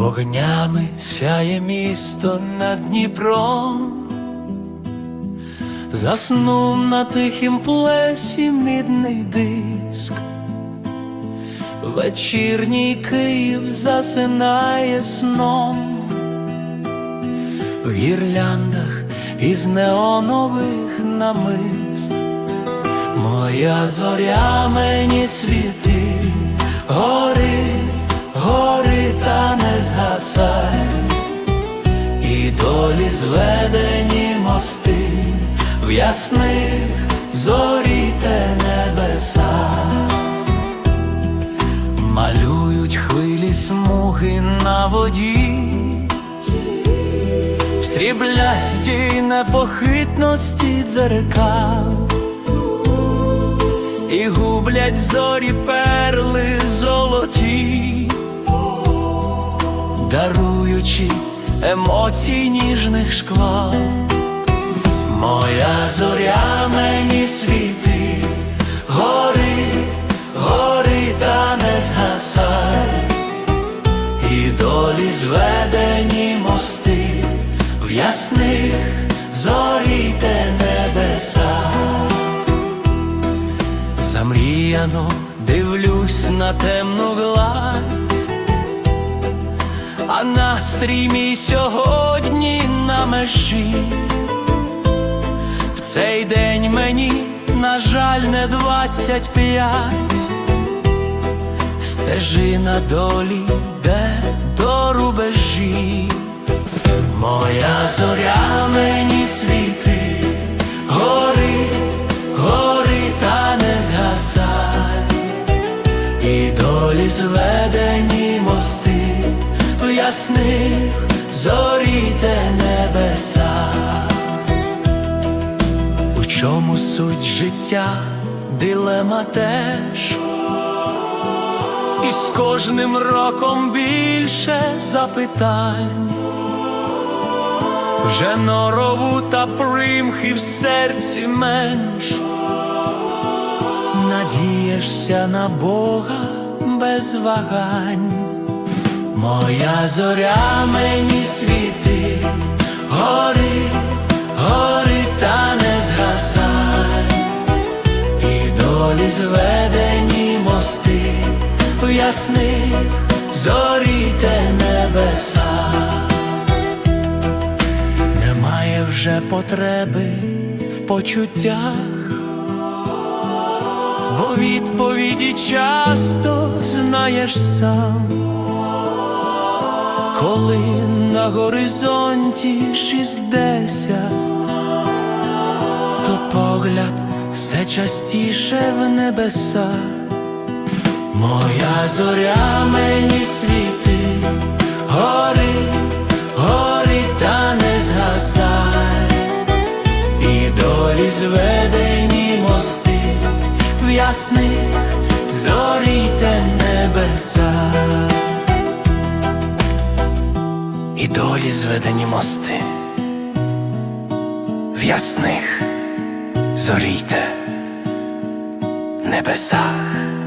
Вогнями сяє місто над Дніпром, заснув на тихім плесі мідний диск, вечірній Київ засинає сном, в гірляндах із неонових намист, моя зоря мені світи, гори, зведені мости в ясних зоріте небеса, малюють хвилі смуги на воді, в сріблястій непохитності дзеркал. І гублять зорі перли золоті, даруючи емоцій ніжних шквал. Моя зоря мені світи, гори, гори та не згасай, і долі зведені мости в ясних зоріте небеса. Замріяно дивлюсь на темну гладь, настрій мій сьогодні на межі. В цей день мені, на жаль, не двадцять п'ять, стежина долі де до рубежі. Моя зоря мені світи, гори, гори та не згасай, і долі зведені мости ясних зоріте небеса. У чому суть життя, дилема теж, і з кожним роком більше запитань. Вже норову та примхи в серці менш, надієшся на Бога без вагань, моя зоря мені світи, гори, гори та не згасай, і долі зведені мости в ясних зоріте небеса. Немає вже потреби в почуттях, бо відповіді часто знаєш сам, коли на горизонті шістдесят, то погляд все частіше в небеса. Моя зоря мені світи, гори, гори та не згасай, і долі зведені мости в ясних зоріте небеса, і долі зведені мости в ясних зоріте небесах.